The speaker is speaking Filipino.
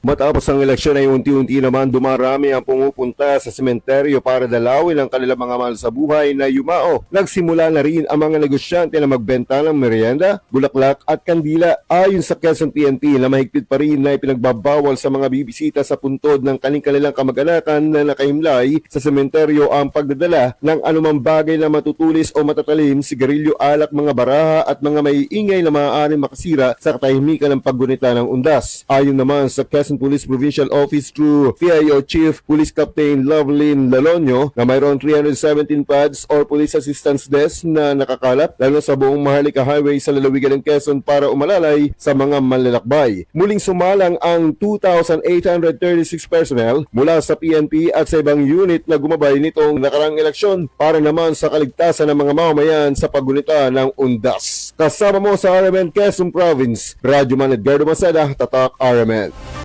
Matapos ang eleksyon ay unti-unti naman dumarami ang pumupunta sa sementeryo para dalawin ang kanilang mga mahal sa buhay na yumao. Nagsimula na rin ang mga negosyante na magbenta ng merienda, bulaklak at kandila. Ayon sa Quezon PNP na mahigpit pa rin na ipinagbabawal sa mga bibisita sa puntod ng kanilang kamag-anakan na nakaimlay sa sementeryo ang pagdadala ng anumang bagay na matutulis o matatalim, sigarilyo, alak, mga baraha at mga maiingay na maaaring makasira sa katahimikan ng paggunita ng undas. Ayon naman sa Quezon Police Provincial Office through PIO Chief Police Captain Lovelyn Lalonio na mayroon 317 pads or Police Assistance Desk na nakakalap lalo sa buong Maharlika Highway sa lalawigan ng Quezon para umalalay sa mga manlalakbay. Muling sumalang ang 2,836 personnel mula sa PNP at sa ibang unit na gumabay nitong nakarang eleksyon para naman sa kaligtasan ng mga mamamayan sa paggunita ng undas. Kasama mo sa RMN Quezon Province, Radyo Man Edgardo Maceda, Tatak RMN.